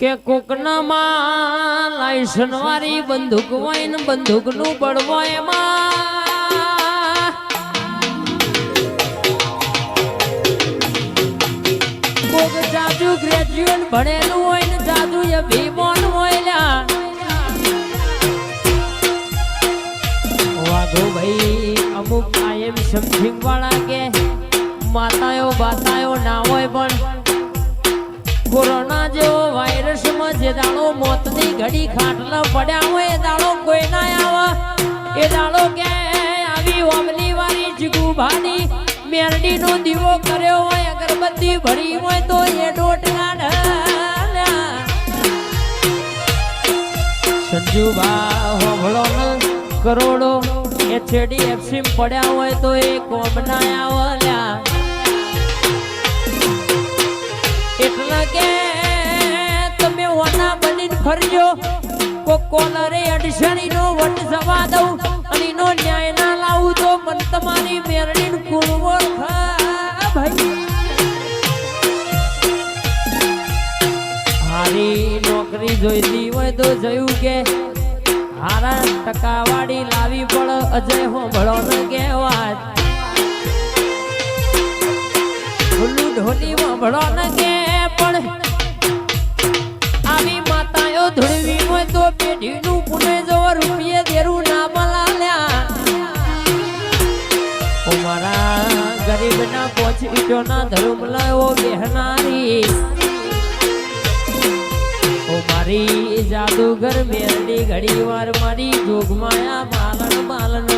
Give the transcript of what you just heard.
કે કોકનામાં લાયસન વાળી બંદૂક હોય ને બંદૂકનું બળવો એમાં. કોક જાજુ ગ્રેજ્યુએટ ભણેલું હોય ને જાજુ એ ભીમોન હોય વાઘો ભાઈ અમુક આઈ એમ સમથિંગ વાળા કે માતાયો બાતાયો ના હોય પણ કોરોના જેવો વાયરસમાં જે દાડો મોતની ઘડી ખાટલા પડ્યા હોય, એ દાડો કોઈ ના આવે. એ દાડો કે આવી ઓમલી વાળી જીગુભાની. મેરડીનો દીવો કર્યો હોય, અગરબત્તી ભરી હોય, તો એ ડોટ કાઢ સંજુબા હોભળો એ છેડી એફસીમ પડ્યા હોય, તો એ કોમ ના આવલ્યા. કો કોલરે અડસણી નો વટ જવા દઉં અને નો ન્યાય ના લાવું તો મન તમારી મેરડીન કુળવો ભાઈ. હારી નોકરી જોઈતી હોય તો જોયું કે. હારા ટકાવાળી લાવી પણ અજય હો ભળો ન કહેવાય ઢોલું હોંભળો ને કે પણ માતાઓ ધોળવી હોય તો પેઢીનું પુણે જો રૂપિયે દેરું ના મલાલ્યા ઓ મારા ગરીબના પોચ ઈટોના ધર્મ લાવો બેહનારી. ઓ મારી જાદુગર મેરડી ઘડી વાર મારી જોગમાયા પાલન માલન